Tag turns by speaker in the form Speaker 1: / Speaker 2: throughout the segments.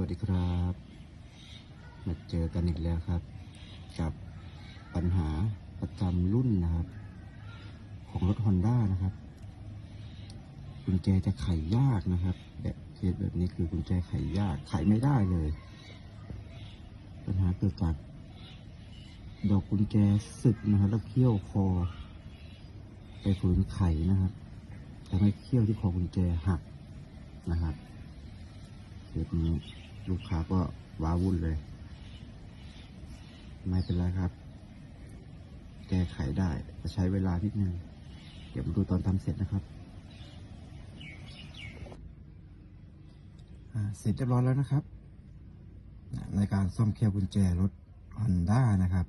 Speaker 1: วัสดีครับมาเจอกันอีกแล้วครับ กับปัญหาประจำรุ่นนะครับ ของรถ Honda นะครับกุญแจจะไขยากนะครับ แบบเคสแบบนี้คือกุญแจไขยากไขไม่ได้เลย ปัญหาเกิดจากดอกกุญแจสึกนะครับแล้วเขี้ยวคอ ไปฝืนไขนะครับทำให้เขี้ยวที่คอกุญแจหักนะครับเคสนี้ ลูกค้าก็ว้าวุ่นเลย ไม่เป็นไรครับ แก้ไขได้จะใช้เวลานิดนึงเดี๋ยวมาดูตอนทำเสร็จนะครับเสร็จเรียบร้อยแล้วนะครับ ในการซ่อมเคี่ยวกุญแจรถ Honda นะครับ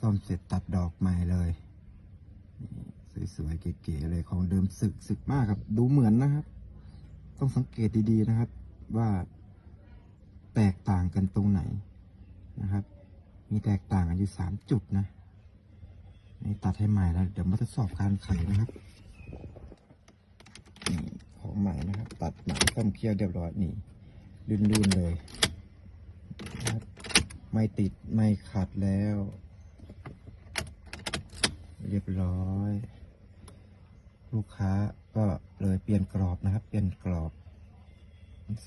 Speaker 1: ซ่อมเสร็จตัดดอกใหม่เลย สวยๆเก๋ๆเลยของเดิมสึกสึกมากครับ ดูเหมือนนะครับ ต้องสังเกตดีๆนะครับ ว่า แตกต่างกันตรงไหนนะครับ มีแตกต่างกันอยู่สามจุดนะนี่ตัดให้ใหม่แล้วเดี๋ยวมาทดสอบการไขนะครับนี่ของใหม่นะครับ ตัดใหม่ซ่มเคี่ยวเรียบร้อยนี่ลื่นๆเลยนะครับไม่ติดไม่ขัดแล้ว เรียบร้อย ลูกค้าก็เลยเปลี่ยนกรอบนะครับ เปลี่ยนกรอบ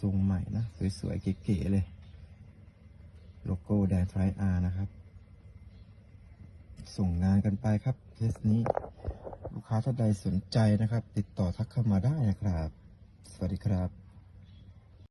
Speaker 1: ทรงใหม่นะ สวยๆ เก๋ๆเลย โลโก้แดนทรอาร์นะครับ ส่งงานกันไปครับเคสนี้ ลูกค้าท่านใดสนใจนะครับ ติดต่อทักเข้ามาได้นะครับ สวัสดีครับ